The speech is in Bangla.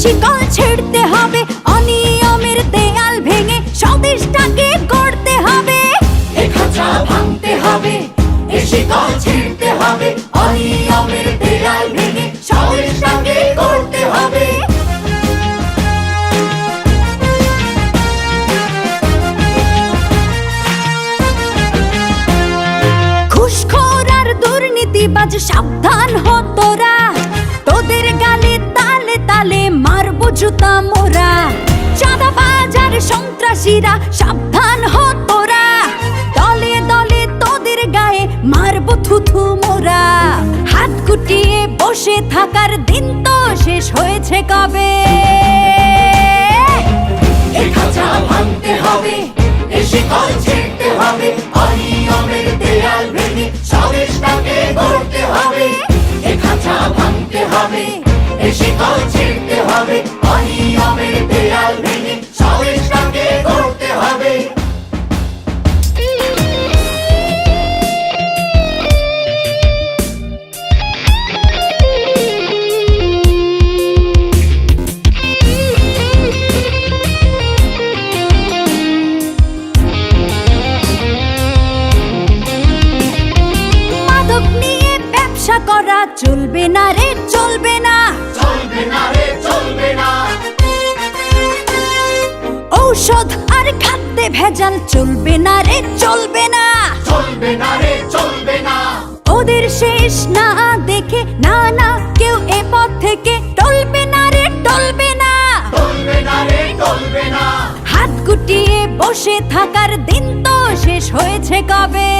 শিকল ছেড়তে হবে অনিয়মের দেয়াল ভেঙে স্বদেশটাকে গড়তে হবে। এ খাঁচা ভাঙতে হবে এ শিকল ছিঁড়তে হবে অনিয়মের দেয়াল ভেঙে স্বদেশটাকে করতে হবে। ঘুষখোর আর দুর্নীতিবাজ সাবধান হ জুতা মোরা চাঁদাবাজ আর সন্ত্রাসীরা, সাবধান হ তোরা। দলে দলে তোদের গায়ে মারবো থুথু মোরা। হাত গুটিয়ে বসে থাকার দিন তো শেষ হয়েছে কবে? হবে, এ শিকল ছিঁড়তে হবে অনিয়মের দেয়াল ভেঙে হবে। করা চলবে না রে চলবে না। চলবে না রে চলবে না। খাদ্যে ভেজাল চলবে না রে চলবে না। চলবে না রে চলবে না। ওদের শেষ না দেখে না না কেউ এ পথ থেকে টলবে না রে টলবে না। টলবে না রে টলবে না। হাত গুটিয়ে বসে থাকার দিন তো শেষ হয়েছে কবে?